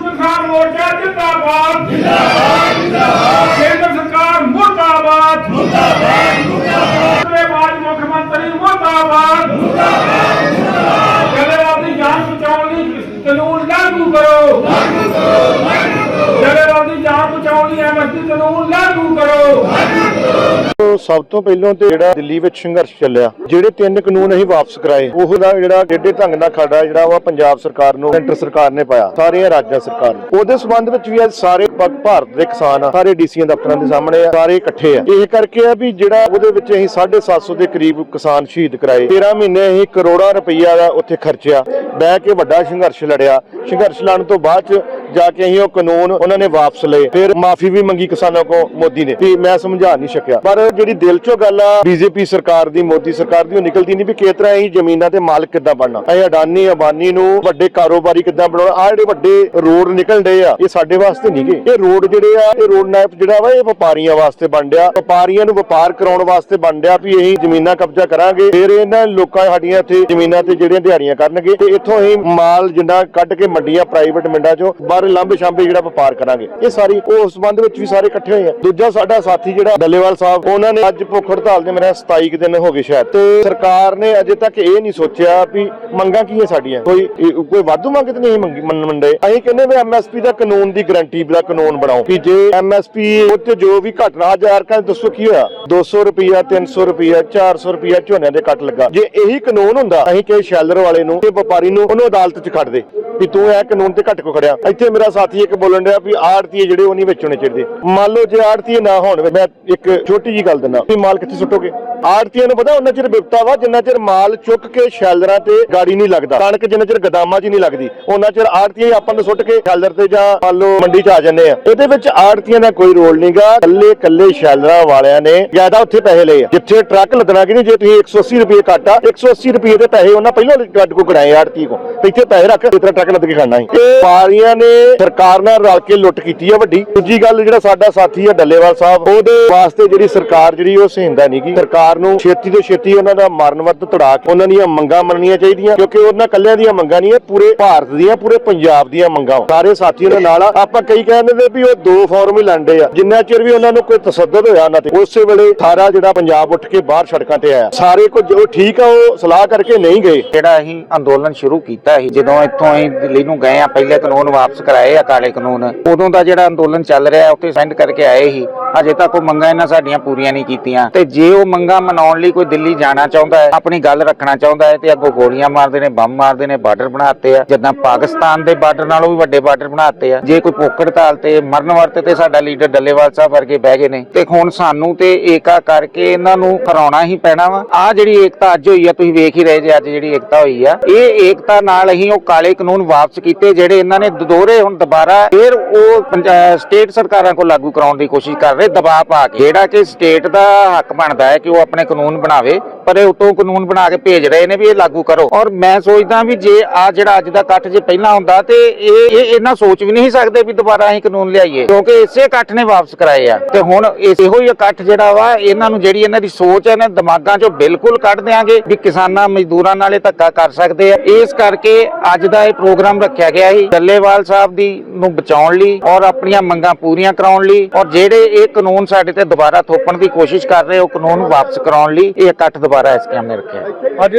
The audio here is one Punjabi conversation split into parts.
ਕਿਸਾਨ ਮੋਰਚਾ ਜਿੰਦਾਬਾਦ। ਜਿੰਦਾਬਾਦ ਜਿੰਦਾਬਾਦ। ਕੇਂਦਰ ਸਰਕਾਰ ਮੁਰਦਾਬਾਦ। ਮੁਰਦਾਬਾਦ ਮੁਰਦਾਬਾਦ। ਬਾਜ ਮੁੱਖ ਮੰਤਰੀ ਮੁਰਦਾਬਾਦ। ਮੁਰਦਾਬਾਦ ਮੁਰਦਾਬਾਦ। ਜਲੇਵਾਲ ਦੀ ਜਾਨ ਬਚਾਉਣ ਲਈ ਕਾਨੂੰਨ ਲਾਗੂ ਕਰੋ। ਲਾਗੂ ਕਰੋ ਲਾਗੂ ਕਰੋ। ਜਲੇਵਾਲ ਦੀ ਜਾਨ ਬਚਾਉਣ ਲਈ ਐਮਐਸਪੀ ਕਾਨੂੰਨ ਲਾਗੂ ਕਰੋ। ਤੋਂ ਸਭ ਤੋਂ ਪਹਿਲਾਂ ਤੇ ਜਿਹੜਾ ਦਿੱਲੀ ਵਿੱਚ ਸੰਘਰਸ਼ ਚੱਲਿਆ, ਜਿਹੜੇ ਤਿੰਨ ਕਾਨੂੰਨ ਅਸੀਂ ਵਾਪਸ ਕਰਾਏ ਉਹ ਦਾ ਜਿਹੜਾ ਡੇਢੇ ਢੰਗ ਨਾਲ ਖੜਾ ਜਿਹੜਾ ਵਾ ਪੰਜਾਬ ਸਰਕਾਰ ਨੂੰ, ਸੈਂਟਰ ਸਰਕਾਰ ਨੇ ਪਾਇਆ, ਸਾਰੀਆਂ ਰਾਜਾਂ ਸਰਕਾਰ ਨੂੰ। ਉਹਦੇ ਸਬੰਧ ਵਿੱਚ ਵੀ ਅੱਜ ਸਾਰੇ ਭਾਰਤ ਦੇ ਕਿਸਾਨ ਆ, ਸਾਰੇ ਡੀਸੀਆਂ ਦਫ਼ਤਰਾਂ ਦੇ ਸਾਹਮਣੇ ਆ, ਸਾਰੇ ਇਕੱਠੇ ਆ। ਇਹ ਕਰਕੇ ਆ ਵੀ ਜਿਹੜਾ ਉਹਦੇ ਵਿੱਚ ਅਸੀਂ 750 ਦੇ ਕਰੀਬ ਕਿਸਾਨ ਸ਼ਹੀਦ ਕਰਾਏ। 13 ਮਹੀਨੇ ਅਸੀਂ ਕਰੋੜਾਂ ਰੁਪਈਆ ਦਾ ਉੱਥੇ ਖਰਚਿਆ, ਬਹਿ ਕੇ ਵੱਡਾ ਸੰਘਰਸ਼ ਲੜਿਆ। ਸੰਘਰਸ਼ ਲੜਨ ਤੋਂ ਬਾਅਦ ਚ ਜਾ ਕੇ ਅਸੀਂ ਉਹ ਕਾਨੂੰਨ ਉਹਨਾਂ ਨੇ ਵਾਪਸ ਲਏ। ਫਿਰ ਮਾਫੀ ਵੀ ਮੰਗੀ ਕਿਸਾਨਾਂ ਕੋ ਮੋਦੀ ਨੇ। ਤੇ ਮੈਂ ਸਮਝਾ ਨਹੀਂ ਸਕਿਆ। ਪਰ ਜਿਹੜੀ ਦਿਲ ਚੋਂ ਗੱਲ ਆ, ਬੀਜੇਪੀ ਸਰਕਾਰ ਦੀ, ਮੋਦੀ ਸਰਕਾਰ ਦੀ, ਉਹ ਨਿਕਲਦੀ ਨਹੀਂ ਵੀ ਕਿਸ ਤਰ੍ਹਾਂ ਜ਼ਮੀਨਾਂ ਤੇ ਮਾਲਕ ਕਿੱਦਾਂ ਬਣਨਾ। ਇਹ ਅਡਾਨੀ, ਅਬਾਨੀ ਨੂੰ ਵੱਡੇ ਕਾਰੋਬਾਰੀ ਕਿੱਦਾਂ ਬਣਾਉਣਾ। ਆ ਜਿਹੜੇ ਵੱਡੇ ਰੋਡ ਨਿਕਲ ਡਏ ਆ, ਇਹ ਸਾਡੇ ਵਾਸਤੇ ਨਹੀਂਗੇ ਇਹ ਰੋਡ ਜਿਹੜੇ ਆ, ਇਹ ਰੋਡ ਮੈਪ ਜਿਹੜਾ ਵਾ, ਇਹ ਵਪਾਰੀਆਂ ਵਾਸਤੇ ਬਣ ਰਿਹਾ ਵਪਾਰੀਆਂ ਨੂੰ ਵਪਾਰ ਕਰਾਉਣ ਵਾਸਤੇ ਬਣ ਰਿਹਾ ਵੀ ਅਸੀਂ ਜ਼ਮੀਨਾਂ ਕਬਜ਼ਾ ਕਰਾਂਗੇ। ਫਿਰ ਇਹਨਾਂ ਲੋਕਾਂ ਸਾਡੀਆਂ ਇੱਥੇ ਜ਼ਮੀਨਾਂ ਤੇ ਜਿਹੜੀਆਂ ਦਿਹਾੜੀਆਂ ਕਰਨਗੇ ਤੇ ਇੱਥੋਂ ਅਸੀਂ ਮਾਲ ਜਿੰਨਾ ਕੱਢ ਕੇ ਮੰਡੀਆਂ ਪ੍ਰਾਈਵੇਟ ਮਿੰਡਾਂ ਚੋਂ ਬਾਹਰ ਲਾਂਬੇ ਸ਼ਾਂਬੇ ਜਿਹੜਾ ਵਪਾਰ ਕਰਾਂਗੇ। ਇਹ ਸਾਰੀ ਉਹ ਸੰਬੰਧ ਵਿੱਚ ਵੀ ਸਾਰੇ ਇਕੱਠੇ ਹੋਏ ਆ। ਦੂਜਾ ਸਾਡਾ ਸਾਥੀ ਜਿਹੜਾ ਡੱਲੇਵਾਲ ਸਾਹਿਬ, ਉਹਨਾਂ ਨੇ ਅੱਜ ਭੁੱਖ ਹੜਤਾਲ ਦੇ ਮੇਰੇ 27 ਦਿਨ ਹੋ ਗਏ ਸ਼ਾਇਦ। ਤੇ ਸਰਕਾਰ ਨੇ ਅਜੇ ਤੱਕ ਇਹ ਨਹੀਂ ਸੋਚਿਆ ਵੀ ਮੰਗਾਂ ਕੀ ਹੈ ਸਾਡੀਆਂ। ਕੋਈ ਕੋਈ ਵਾਧੂ ਮੰਗ ਤੇ ਨਹੀਂ ਮੰਗੀ, ਮੰਨ ਅਸੀਂ ਕਹਿੰਦੇ ਵੀ ਐਮਐਸਪੀ ਦਾ ਕਾਨੂੰਨ ਦੀ ਗਰੰਟੀ ਦਾ ਕਾਨੂੰਨ ਬਣਾਓ ਕਿ ਜੇ ਐਮਐਸਪੀ ਉੱਤੇ ਜੋ ਵੀ ਘਟਨਾ ਅੱਜ ਯਾਰ ਕਹਿੰਦੇ ਦੱਸੋ ਕੀ ਹੋਇਆ? 200 ਰੁਪਿਆ 300 ਰੁਪਿਆ 400 ਰੁਪਿਆ ਝੋਨੇ ਦੇ ਕੱਟ ਲੱਗਾ। ਜੇ ਇਹੀ ਕਾਨੂੰਨ ਹੁੰਦਾ, ਅਸੀਂ ਕਿ ਸ਼ੈਲਰ ਵਾਲੇ ਨੂੰ ਤੇ ਵਪਾਰੀ ਨੂੰ, ਉਹਨੂੰ ਅਦਾਲਤ 'ਚ ਖੜ ਦੇ। ਵੀ ਤੂੰ ਇਹ ਕਾਨੂੰਨ ਤੇ ਘੱਟ ਕੋ ਖੜਿਆ? ਇੱਥੇ ਮੇਰਾ ਸਾਥੀ ਇੱਕ ਬੋਲਣ ਰਿਹਾ ਵੀ ਆੜਤੀਏ ਜਿਹੜੇ ਉਹ ਨਹੀਂ ਵੇਚਣੇ ਚਾਹੀਦੇ। ਮੰਨ ਲਓ ਜੇ ਆੜਤੀਏ ਨਾ ਹੋਣ, ਮੈਂ ਇੱਕ ਛੋਟੀ ਜੀ ਗੱਲ ਦਿੰਦਾ। ਵੀ ਮਾਲ ਕਿੱਥੇ ਸੁੱਟੋਗੇ? ਆੜਤੀਆਂ ਨੂੰ ਪਤਾ, ਉਹਨਾਂ ਚਿਰ ਵਿਪਤਾ ਵਾ, ਜਿੰਨਾ ਚਿਰ ਮਾਲ ਚੁੱਕ ਕੇ ਸ਼ੈਲਰਾਂ ਤੇ ਗਾੜੀ ਨਹੀਂ ਲੱਗਦਾ। ਕਣਕ ਜਿੰਨਾ ਚਿਰ ਗਦਾਮਾਂ 'ਚ ਨਹੀਂ ਲੱਗਦੀ, ਉਹਨਾਂ ਚਿਰ ਆੜਤੀਆਂ ਆਪਾਂ ਨੂੰ ਸੁੱਟ ਕੇ ਸ਼ੈਲਰ ਤੇ ਜਾਂ ਮੰਨ ਲਓ ਮੰਡੀ 'ਚ ਆ ਜਾਂਦੇ ਆ। ਇਹਦੇ ਵਿੱਚ ਆੜਤੀਆਂ ਦਾ ਕੋਈ ਰੋਲ ਨਹੀਂਗਾ ਕੱਲੇ ਕੱਲੇ ਸ਼ੈਲਰਾਂ ਵਾਲਿਆਂ ਨੇ ਜ਼ਿਆਦਾ ਉੱਥੇ ਪੈਸੇ ਲਏ ਆ। ਜਿੱਥੇ ਟਰੱਕ ਲੱਦਣਾ ਕਿ ਨਹੀਂ, ਜੇ ਤੁਸੀਂ 180 ਰੁਪਏ ਕੱਟਾ 180 ਰੁਪਏ ਦੇ ਪੈਸੇ ਉਹਨਾਂ ਪਹਿਲਾਂ ਕੱਢ ਕੋ ਕਰਾਏ ਆੜਤੀ ਕੋ। ਇੱਥੇ ਪੈਸੇ ਰੱਖ, ਇਸ ਟਰੱਕ ਲੱਦ ਕੇ ਖਾਣਾ ਹੈ ਇਹ ਪਾਰੀਆਂ ਨੇ ਸਰਕਾਰ ਨਾਲ ਰਲ ਕੇ ਲੁੱਟ ਕੀਤੀ ਆ ਵੱਡੀ। ਦੂਜੀ ਗੱਲ ਜਿਹੜਾ ਸਾਡਾ ਸਾਥੀ ਆ ਡੱਲੇਵਾਲ ਸਾਹਿਬ, ਉਹਦੇ ਵਾਸਤੇ ਜਿਹੜੀ ਸਰਕਾਰ ਜਿਹੜੀ ਉਹ ਸਹਿੰਦਾ ਨਹੀਂਗੀ ਸਰਕਾਰ ਨੂੰ ਛੇਤੀ ਤੋਂ ਛੇਤੀ ਉਹਨਾਂ ਦਾ ਮਰਨ ਵਰਤ ਤੜਾ ਕੇ ਉਹਨਾਂ ਦੀਆਂ ਮੰਗਾਂ ਮੰਨਣੀਆਂ ਚਾਹੀਦੀਆਂ, ਕਿਉਂਕਿ ਉਹਨਾਂ ਕੱਲਿਆਂ ਦੀਆਂ ਮੰਗਾਂ ਨਹੀਂ, ਇਹ ਪੂਰੇ ਭਾਰਤ ਦੀਆਂ, ਪੂਰੇ ਪੰਜਾਬ ਦੀਆਂ ਮੰਗਾਂ ਸਾਰੇ ਸਾਥੀਆਂ ਦੇ ਨਾਲ ਆਪਾਂ ਕਈ ਕਹਿੰਦੇ ਨੇ ਵੀ ਉਹ ਦੋ ਫਾਰਮ ਹੀ ਲੰਡੇ ਆ। ਜਿੰਨਾ ਚਿਰ ਵੀ ਉਹਨਾਂ ਨੂੰ ਕੋਈ ਤਸੱਦਦ ਹੋਇਆ ਨਾ ਤੇ, ਉਸੇ ਵੇਲੇ ਸਾਰਾ ਜਿਹੜਾ ਪੰਜਾਬ ਉੱਠ ਕੇ ਬਾਹਰ ਸੜਕਾਂ ਤੇ ਆਇਆ। ਸਾਰੇ ਕੁਝ ਉਹ ਠੀਕ ਆ, ਉਹ ਸਲਾਹ ਕਰਕੇ ਨਹੀਂ ਗਏ। ਜਿਹੜਾ ਅਸੀਂ ਅੰਦੋਲਨ ਸ਼ੁਰੂ ਕੀਤਾ ਸੀ, ਜਦੋਂ ਇੱਥੋਂ ਅਸੀਂ ਦਿੱਲੀ ਨੂੰ ਗਏ ਆ, ਪਹਿਲੇ ਕਾਨੂੰਨ ਵਾਪਸ ਕਰਾਏ ਆ ਕਾਲੇ ਕਾਨੂੰਨ। ਉਦੋਂ ਦਾ ਜਿਹੜਾ ਅੰਦੋਲਨ ਚੱਲ ਰਿਹਾ, ਉੱਥੇ ਸੈਂਡ ਕਰਕੇ ਆਏ ਸੀ। ਅਜੇ ਤੱਕ ਉਹ ਮੰਗਾਂ ਇਹਨਾਂ ਸਾਡੀਆਂ ਪੂਰੀਆਂ ਨਹੀਂ ਕੀਤੀਆਂ। ਤੇ ਜੇ ਉਹ ਮੰਗਾਂ ਮਨਾਉਣ ਲਈ ਕੋਈ ਦਿੱਲੀ ਜਾਣਾ ਚਾਹੁੰਦਾ ਹੈ, ਆਪਣੀ ਗੱਲ ਰੱਖਣਾ ਚਾਹੁੰਦਾ ਹੈ ਤੇ ਅੱਗੋਂ ਗੋਲੀਆਂ ਮਾਰਦੇ ਨੇ, ਬੰਬ ਮਾਰਦੇ ਨੇ, ਬਾਰਡਰ ਬਣਾਤੇ ਆ, ਜਿੱਦਾਂ ਪਾਕਿਸਤਾਨ ਦੇ ਬਾਰਡਰ ਨਾਲੋਂ ਵੀ ਵੱਡੇ ਬਾਰਡਰ ਬਣਾਤੇ ਆ। ਜੇ ਕੋਈ ਪੋਕੜ ਤਾਲ ਤੇ ਮਰਨ ਵਰਤੇ ਤੇ ਸਾਡਾ ਲੀਡਰ ਡੱਲੇਵਾਲ ਸਾਹਿਬ ਵਰਗੇ ਬਹਿ ਗਏ ਨੇ, ਤੇ ਹੁਣ ਸਾਨੂੰ ਤੇ ਏਕਾ ਕਰਕੇ ਇਹਨਾਂ ਨੂੰ ਹਰਾਉਣਾ ਹੀ ਪੈਣਾ ਵਾ। ਆ ਜਿਹੜੀ ਏਕਤਾ ਅੱਜ ਹੋਈ ਆ, ਤੁਸੀਂ ਵੇਖ ਹੀ ਰਹੇ ਜੇ ਅੱਜ ਜਿਹੜੀ ਏਕਤਾ ਹੋਈ ਆ। ਇਹ ਏਕਤਾ ਨਾਲ ਅਸੀਂ ਉਹ ਕਾਲੇ ਕਾਨੂੰਨ ਵਾਪਸ ਕੀਤੇ, ਜਿਹੜੇ ਇਹਨਾਂ ਨੇ ਦੋਹਰੇ ਹੁਣ ਦੁਬਾਰਾ ਫਿਰ ਉਹ ਪੰਜਾ- ਸਟੇਟ ਸਰਕਾਰਾਂ ਕੋਲ ਲਾਗੂ ਕਰਾਉਣ ਦੀ ਕੋਸ਼ਿਸ਼ ਕਰ ਰਹੇ ਦਬਾਅ ਪਾ ਕੇ, ਜਿਹੜਾ ਕਿ ਸਟੇਟ ਦਾ ਹੱਕ ਬਣਦਾ ਹੈ ਕਿ ਉਹ ਆਪਣੇ ਕਾਨੂੰਨ ਬਣਾਵੇ, ਪਰ ਇਹ ਉਤੋਂ ਕਾਨੂੰਨ ਬਣਾ ਕੇ ਭੇਜ ਰਹੇ ਨੇ ਵੀ ਇਹ ਲਾਗੂ ਕਰੋ। ਔਰ ਮੈਂ ਸੋਚਦਾ ਵੀ ਜੇ ਆ ਜਿਹੜਾ ਅੱਜ ਦਾ ਇਕੱਠ ਜੇ ਪਹਿਲਾਂ ਹੁੰਦਾ ਤੇ ਇਹ ਇਹ ਇਹਨਾਂ ਸੋਚ ਵੀ ਨਹੀਂ ਸਕਦੇ ਵੀ ਦੁਬਾਰਾ ਅਸੀਂ ਕਾਨੂੰਨ ਲਿਆਈਏ, ਕਿਉਂਕਿ ਇਸੇ ਇਕੱਠ ਨੇ ਵਾਪਸ ਕਰਾਏ ਆ। ਤੇ ਹੁਣ ਇਹੋ ਹੀ ਇਕੱਠ ਜਿਹੜਾ ਵਾ, ਇਹਨਾਂ ਨੂੰ ਜਿਹੜੀ ਇਹਨਾਂ ਦੀ ਸੋਚ ਹੈ, ਇਹਨਾਂ ਦੇ ਦਿਮਾਗਾਂ 'ਚੋਂ ਬਿਲਕੁਲ ਕੱਢ ਦਿਆਂਗੇ ਵੀ ਕਿਸਾਨਾਂ ਮਜ਼ਦੂਰਾਂ ਨਾਲ ਇਹ ਧੱਕਾ ਕਰ ਸਕਦੇ ਆ। ਇਸ ਕਰਕੇ ਅੱਜ ਦਾ ਇਹ ਪ੍ਰੋਗਰਾਮ ਰੱਖਿਆ ਗਿਆ ਸੀ ਡੱਲੇਵਾਲ ਸਾਹਿਬ ਦੀ ਨੂੰ ਬਚਾਉਣ ਲਈ ਔਰ ਆਪਣੀਆਂ ਮੰਗਾਂ ਪੂਰੀਆਂ ਕਰਾਉਣ ਲਈ। ਔਰ ਜਿਹੜੇ ਇਹ ਕਾਨੂੰਨ ਸਾਡੇ ਤੇ ਦੁਬਾਰਾ ਥੋਪਣ ਦੀ ਕੋਸ਼ਿਸ਼ ਕਰ ਰਹੇ ਉਹ ਕਾਨੂੰਨ ਵਾਪਸ ਕਰਾਉਣ ਲਈ, ਇਹ ਇਕੱਠ ਦੁਬਾਰਾ ਇਸ ਕੈਮ ਨੇ ਰੱਖਿਆ। ਅੱਜ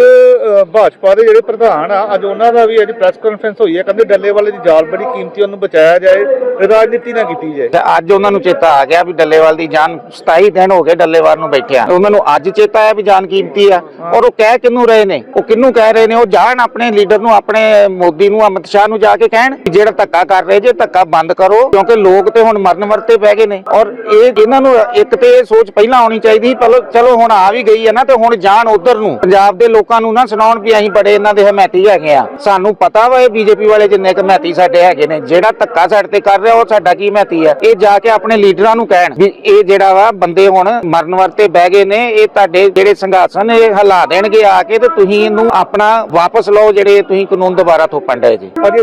ਭਾਜਪਾ ਦੇ ਜਿਹੜੇ ਪ੍ਰਧਾਨ ਆ, ਅੱਜ ਉਹਨਾਂ ਦਾ ਵੀ ਅੱਜ ਪ੍ਰੈਸ ਕਾਨਫਰੰਸ ਹੋਈ ਹੈ, ਕਹਿੰਦੇ ਡੱਲੇ ਵਾਲੇ ਦੀ ਜਾਲ ਬੜੀ ਕੀਮਤੀ ਉਹਨੂੰ ਬਚਾਇਆ ਜਾਏ। ਰਾਜਨੀਤੀ ਨਾ ਕੀਤੀ ਜਾਏ। ਤੇ ਅੱਜ ਉਹਨਾਂ ਨੂੰ ਚੇਤਾ ਆ ਗਿਆ ਵੀ ਡੱਲੇਵਾਲ ਦੀ ਜਾਨ 27 ਦਿਨ ਹੋ ਗਏ ਡੱਲੇਵਾਲ ਨੂੰ ਬੈਠਿਆ ਉਹਨਾਂ ਨੂੰ ਅੱਜ ਚੇਤਾ ਆਇਆ ਵੀ ਜਾਨ ਕੀਮਤੀ ਆ। ਔਰ ਉਹ ਕਹਿ ਕਿੰਨੂੰ ਰਹੇ ਨੇ? ਉਹ ਕਿੰਨੂੰ ਕਹਿ ਰਹੇ ਨੇ? ਉਹ ਜਾਣ ਆਪਣੇ ਲੀਡਰ ਨੂੰ ਆਪਣੇ ਮੋਦੀ ਨੂੰ ਅਮਿਤ ਸ਼ਾਹ ਨੂੰ ਜਾ ਕੇ ਕਹਿਣ ਜਿਹੜਾ ਧੱਕਾ ਕਰ ਰਹੇ ਜੇ ਧੱਕਾ ਬੰਦ ਕਰੋ ਕਿਉਂਕਿ ਲੋਕ ਤੇ ਹੁਣ ਮਰਨ ਵਰਤੇ ਪੈ ਗਏ ਨੇ। ਔਰ ਇਹ ਇਹਨਾਂ ਨੂੰ ਇੱਕ ਤੇ ਇਹ ਸੋਚ ਪਹਿਲਾਂ ਆਉਣੀ ਚਾਹੀਦੀ ਸੀ, ਚਲੋ ਚਲੋ ਹੁਣ ਆ ਵੀ ਗਈ ਹੈ ਨਾ ਤੇ ਹੁਣ ਜਾਣ ਉਧਰ ਨੂੰ। ਪੰਜਾਬ ਦੇ ਲੋਕਾਂ ਨੂੰ ਨਾ ਸੁਣਾਉਣ ਵੀ ਅਸੀਂ ਬੜੇ ਇਹਨਾਂ ਦੇ ਹਮੈਤੀ ਹੈਗੇ ਆ। ਸਾਨੂੰ ਪਤਾ ਵਾ ਇਹ ਬੀਜੇਪੀ ਵਾਲੇ ਜਿੰਨੇ ਕੁ ਹਮੈਤੀ ਸਾਡੇ ਹੈਗੇ ਨੇ ਜਿਹੜਾ ਧੱਕਾ ਸਾਡੇ ਤੇ ਕਰ ਰਿਹਾ, ਉਹ ਸਾਡਾ ਕੀ ਹਮੈਤੀ ਹੈ ਇਹ ਜਾ ਕੇ ਆਪਣੇ ਲੀਡਰਾਂ ਨੂੰ ਕਹਿਣ ਵੀ ਇਹ ਜਿਹੜਾ ਵਾ ਬੰਦੇ ਹੁਣ ਮਰਨ ਵਰਤੇ ਬਹਿ ਗਏ ਨੇ, ਇਹ ਤੁਹਾਡੇ ਜਿਹੜੇ ਸੰਘਾਸਨ ਇਹ ਹਲਾ ਦੇਣਗੇ ਆ ਕੇ ਤੇ ਤੁਸੀਂ ਇਹਨੂੰ ਆਪਣਾ ਵਾਪਸ ਲਓ ਜਿਹੜੇ ਤੁਸੀਂ ਕਾਨੂੰਨ ਦੁਬਾਰਾ ਥੋਪਣ ਡਏ ਜੀ। ਅੱਜ